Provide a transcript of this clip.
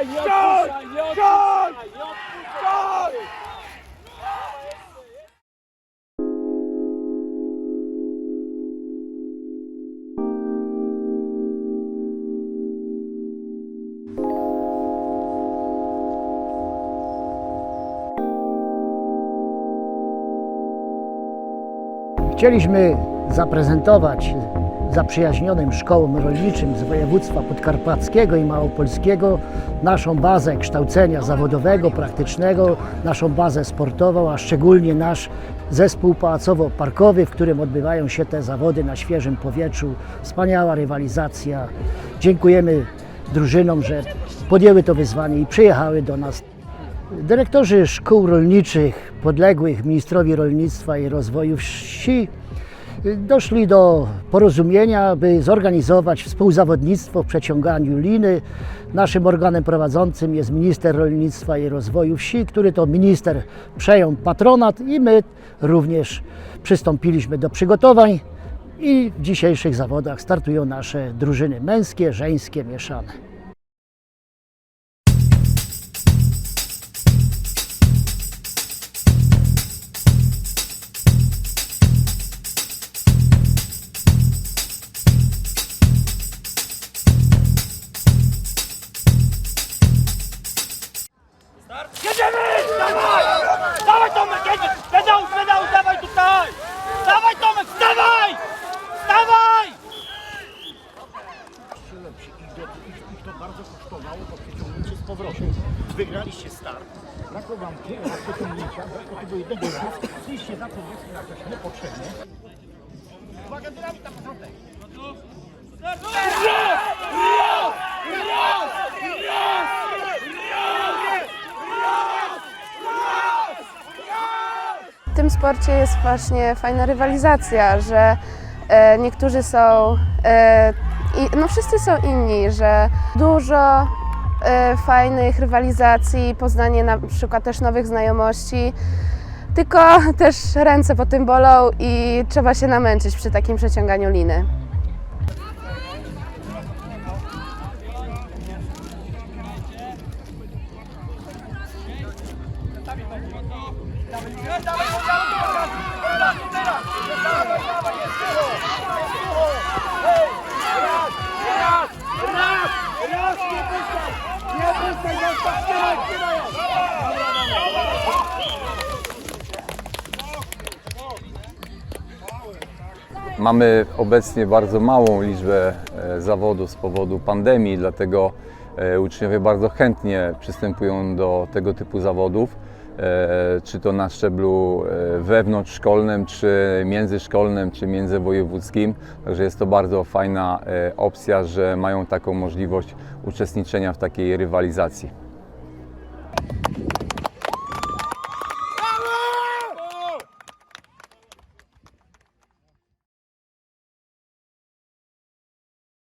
odpuszczaj, nie odpuszczaj, nie odpuszczaj, nie odpuszczaj! Chcieliśmy zaprezentować zaprzyjaźnionym szkołom rolniczym z województwa podkarpackiego i małopolskiego naszą bazę kształcenia zawodowego, praktycznego, naszą bazę sportową, a szczególnie nasz zespół pałacowo-parkowy, w którym odbywają się te zawody na świeżym powietrzu. Wspaniała rywalizacja. Dziękujemy drużynom, że podjęły to wyzwanie i przyjechały do nas Dyrektorzy szkół rolniczych podległych ministrowi rolnictwa i rozwoju wsi doszli do porozumienia, by zorganizować współzawodnictwo w przeciąganiu liny. Naszym organem prowadzącym jest minister rolnictwa i rozwoju wsi, który to minister przejął patronat i my również przystąpiliśmy do przygotowań i w dzisiejszych zawodach startują nasze drużyny męskie, żeńskie, mieszane. I, do, i, i to bardzo kosztowało, bo przeciągnięcie z powrotem. Wygraliście start, brakło wam raz przeciągnięcia, brakło tego jednego raz, wyjście za to jest jakoś niepotrzebnie. Uwaga, dynamita, początek! W tym sporcie jest właśnie fajna rywalizacja, że e, niektórzy są, e, i, no wszyscy są inni, że dużo e, fajnych rywalizacji, poznanie na przykład też nowych znajomości, tylko też ręce po tym bolą i trzeba się namęczyć przy takim przeciąganiu liny. Raz! Mamy obecnie bardzo małą liczbę e, zawodów z powodu pandemii, dlatego e, uczniowie bardzo chętnie przystępują do tego typu zawodów, e, czy to na szczeblu wewnątrzszkolnym, czy międzyszkolnym, czy międzywojewódzkim. Także jest to bardzo fajna opcja, że mają taką możliwość uczestniczenia w takiej rywalizacji.